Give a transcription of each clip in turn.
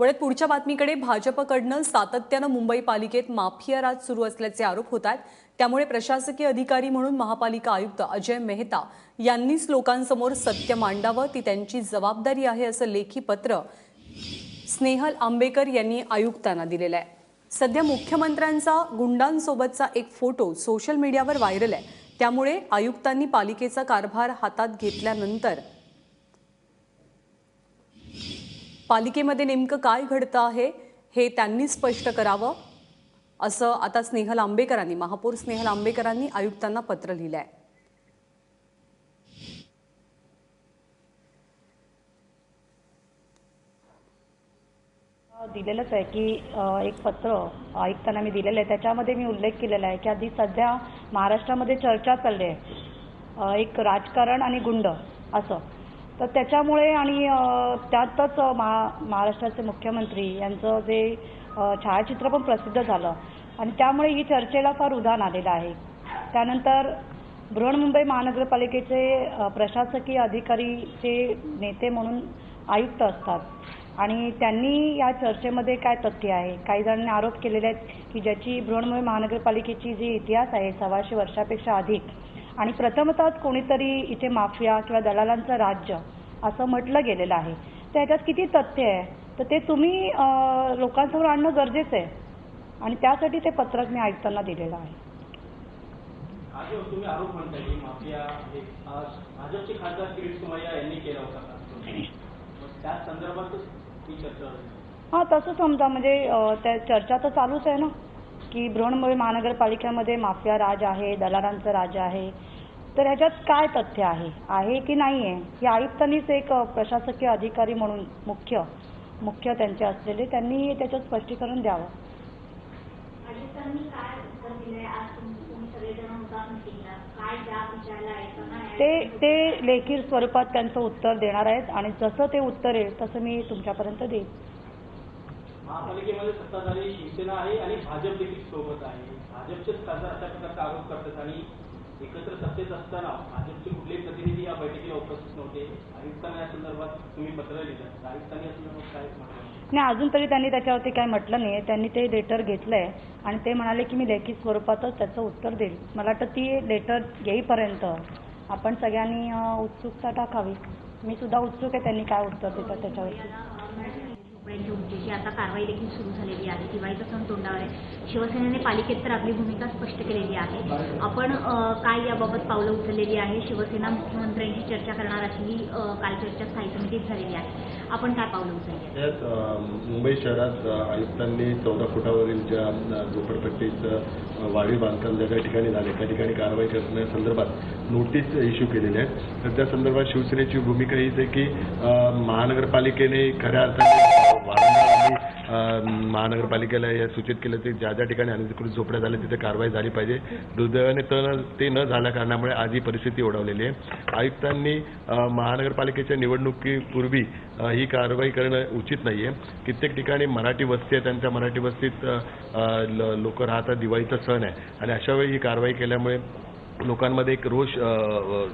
वळत पुढच्या बातमीकडे भाजपकडनं सातत्यानं मुंबई पालिकेत माफिया राज सुरू असल्याचे आरोप होत आहेत. त्यामुळे प्रशासकीय अधिकारी म्हणून महापालिका आयुक्त अजय मेहता यांनीच लोकांसमोर सत्य मांडावं ती त्यांची जबाबदारी आहे असं लेखी पत्र स्नेहल आंबेकर यांनी आयुक्तांना दिलेलं आहे. सध्या मुख्यमंत्र्यांचा गुंडांसोबतचा एक फोटो सोशल मीडियावर व्हायरल आहे. त्यामुळे आयुक्तांनी पालिकेचा कारभार हातात घेतल्यानंतर पालिकेमध्ये नेमकं काय घडतं आहे हे त्यांनी स्पष्ट करावं. असं आता स्नेहल आंबेकरांनी महापौर स्नेहल आंबेकरांनी आयुक्तांना पत्र लिहिलं आहे दिलेलंच आहे की एक पत्र आयुक्तांना मी दिलेलं आहे. त्याच्यामध्ये मी उल्लेख केलेला आहे की आधी सध्या महाराष्ट्रामध्ये चर्चा चालली आहे. एक राजकारण आणि गुंड असं. तर त्याच्यामुळे आणि त्यातच महा महाराष्ट्राचे मुख्यमंत्री यांचं जे छायाचित्र पण प्रसिद्ध झालं. आणि त्यामुळे ही चर्चेला फार उधाण आलेलं आहे. त्यानंतर बृहन्मुंबई महानगरपालिकेचे प्रशासकीय अधिकारीचे नेते म्हणून आयुक्त असतात. आणि त्यांनी या चर्चेमध्ये काय तथ्य आहे? काही जणांनी आरोप केलेले आहेत की ज्याची बृहन्मुंबई महानगरपालिकेची जी इतिहास आहे सव्वाशे वर्षापेक्षा अधिक आणि प्रथमतःच कोणीतरी इथे माफिया किंवा दलालांचं राज्य असं म्हटलं गेलेलं आहे. तर ह्याच्यात किती तथ्य आहे? तर ते तुम्ही लोकांसमोर आणणं गरजेचं आहे. आणि त्यासाठी ते पत्रक मी आयुक्तांना दिलेलं आहे. आज जो तुम्ही आरोप म्हणताय की माफिया हे आज भाजपचे खासदार किरीट सोमय्या यांनी केला होता का? मग त्या संदर्भातच ही चर्चा झाली. हां तसं समजा म्हणजे त्या चर्चा तर चालूच आहे ना की बृहन्मुंबई महानगरपालिकेमध्ये माफिया राज आहे दलालांचं राज आहे तर ह्याच्यात काय तथ्य आहे? आहे की नाही आहे हे आयुक्तांनीच एक प्रशासकीय अधिकारी म्हणून मुख्य मुख्य त्यांचे असलेले त्यांनी त्याच्यात स्पष्टीकरण द्यावं. ते ते लेखी स्वरूपात त्यांचं उत्तर देणार आहेत आणि जसं ते उत्तर येईल तसं मी तुमच्यापर्यंत देईन. महापालिकेमध्ये सत्ताधारी शिवसेना आहे आणि भाजप देखील सोबत आहे. भाजपचेच खासदार अशा प्रकारचा आरोप करतात आणि एकत्र सत्तेत असताना भाजपचे कुठलेही प्रतिनिधी या बैठकीला उपस्थित नव्हते. आयुक्तांना या संदर्भात तुम्ही पत्र लिहिलं. आयुक्तांनी या संदर्भात काय म्हटलं? नाही अजून तरी त्यांनी त्याच्यावरती काय म्हटलं नाही. त्यांनी ते लेटर घेतलंय आणि ते म्हणाले की मी लेखी स्वरूपातच त्याचं उत्तर देईल. मला वाटतं ती लेटर येईपर्यंत आपण सगळ्यांनी उत्सुकता टाकावी. मी सुद्धा उत्सुक आहे त्यांनी काय उत्तर देतात त्याच्यावरती. झोपड्यांची उंचीची आता कारवाई देखील सुरू झालेली आहे. दिवाळीचा सण तोंडावर आहे. शिवसेनेने पालिकेत तर आपली भूमिका स्पष्ट केलेली आहे. आपण काय याबाबत पावलं उचललेली आहे? शिवसेना मुख्यमंत्र्यांशी चर्चा करणार अशी काल चर्चा स्थायी समितीत झालेली आहे. आपण काय पावलं उचलली? मुंबई शहरात आयुक्तांनी चौदा फुटावरील ज्या झोपडपट्टीचं वाढीव बांधकाम ज्या काही ठिकाणी झाले त्या ठिकाणी कारवाई करण्यासंदर्भात नोटीस इश्यू केलेल्या आहेत. तर त्या संदर्भात शिवसेनेची भूमिका हीच आहे की महानगरपालिकेने खऱ्या अर्थाने वारंवार आम्ही महानगरपालिकेला हे सूचित केलं की ज्या ज्या ठिकाणी अनधिकृत झोपड्या झाल्या तिथे कारवाई झाली पाहिजे. दुर्दैवाने तर ते न झाल्या कारणामुळे आज ही परिस्थिती ओढवलेली आहे. आयुक्तांनी महानगरपालिकेच्या निवडणुकीपूर्वी ही कारवाई करणं उचित नाही आहे कित्येक ठिकाणी मराठी वस्ती आहे त्यांच्या मराठी वस्तीत लोक राहतात दिवाळीचा सण आहे. आणि अशावेळी ही कारवाई केल्यामुळे लोकांमध्ये एक रोष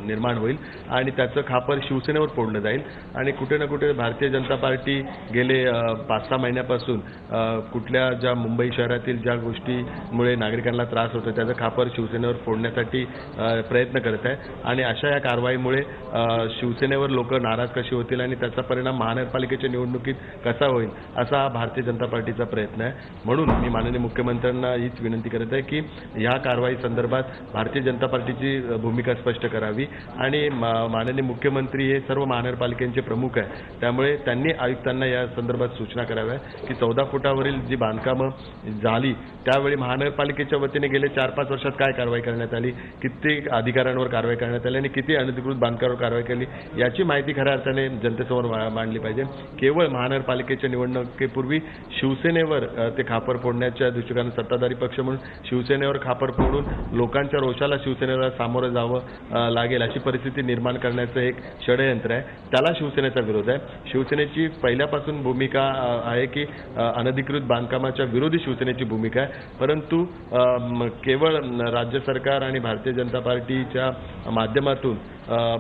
निर्माण होईल आणि त्याचं खापर शिवसेनेवर फोडलं जाईल. आणि कुठे ना कुठे भारतीय जनता पार्टी गेले पाच सहा महिन्यापासून कुठल्या ज्या मुंबई शहरातील ज्या गोष्टीमुळे नागरिकांना त्रास होतो त्याचं खापर शिवसेनेवर फोडण्यासाठी प्रयत्न करत आहे. आणि अशा या कारवाईमुळे शिवसेनेवर लोक नाराज कशी होतील आणि त्याचा परिणाम महानगरपालिकेच्या निवडणुकीत कसा होईल असा हा भारतीय जनता पार्टीचा प्रयत्न आहे. म्हणून मी माननीय मुख्यमंत्र्यांना हीच विनंती करत आहे की ह्या कारवाई संदर्भात भारतीय जनता पार्टीची भूमिका स्पष्ट करावी. आणि माननीय मुख्यमंत्री हे सर्व महानगरपालिकांचे प्रमुख आहे त्यामुळे त्यांनी आयुक्तांना या संदर्भात सूचना कराव्या की चौदा फुटावरील जी बांधकामं झाली त्यावेळी महानगरपालिकेच्या वतीने गेले चार पाच वर्षात काय कारवाई करण्यात आली किती अधिकाऱ्यांवर कारवाई करण्यात आली आणि किती अनधिकृत बांधकामावर कारवाई केली याची माहिती खऱ्या अर्थाने जनतेसमोर मांडली पाहिजे. केवळ महानगरपालिकेच्या निवडणुकीपूर्वी शिवसेनेवर ते खापर फोडण्याच्या दृष्टिकोनाने सत्ताधारी पक्ष म्हणून शिवसेनेवर खापर फोडून लोकांच्या रोषाला शिवसेना शिवसेनेला सामोरं जावं लागेल अशी परिस्थिती निर्माण करण्याचं एक षडयंत्र आहे. त्याला शिवसेनेचा विरोध आहे. शिवसेनेची पहिल्यापासून भूमिका आहे की अनधिकृत बांधकामाच्या विरोधी शिवसेनेची भूमिका आहे. परंतु केवळ राज्य सरकार आणि भारतीय जनता पार्टीच्या माध्यमातून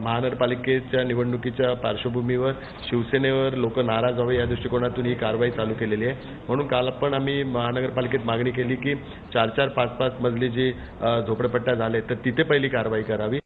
महानगरपालिकेच्या निवडणुकीच्या पार्श्वभूमीवर शिवसेनेवर लोक नाराज व्हावे या दृष्टिकोनातून ही कारवाई चालू केलेली आहे. म्हणून काल पण आम्ही महानगरपालिकेत मागणी केली की चार चार पाच पाच मजली जी झोपडपट्ट्या झाले तर तिथे पहिली कारवाई करावी.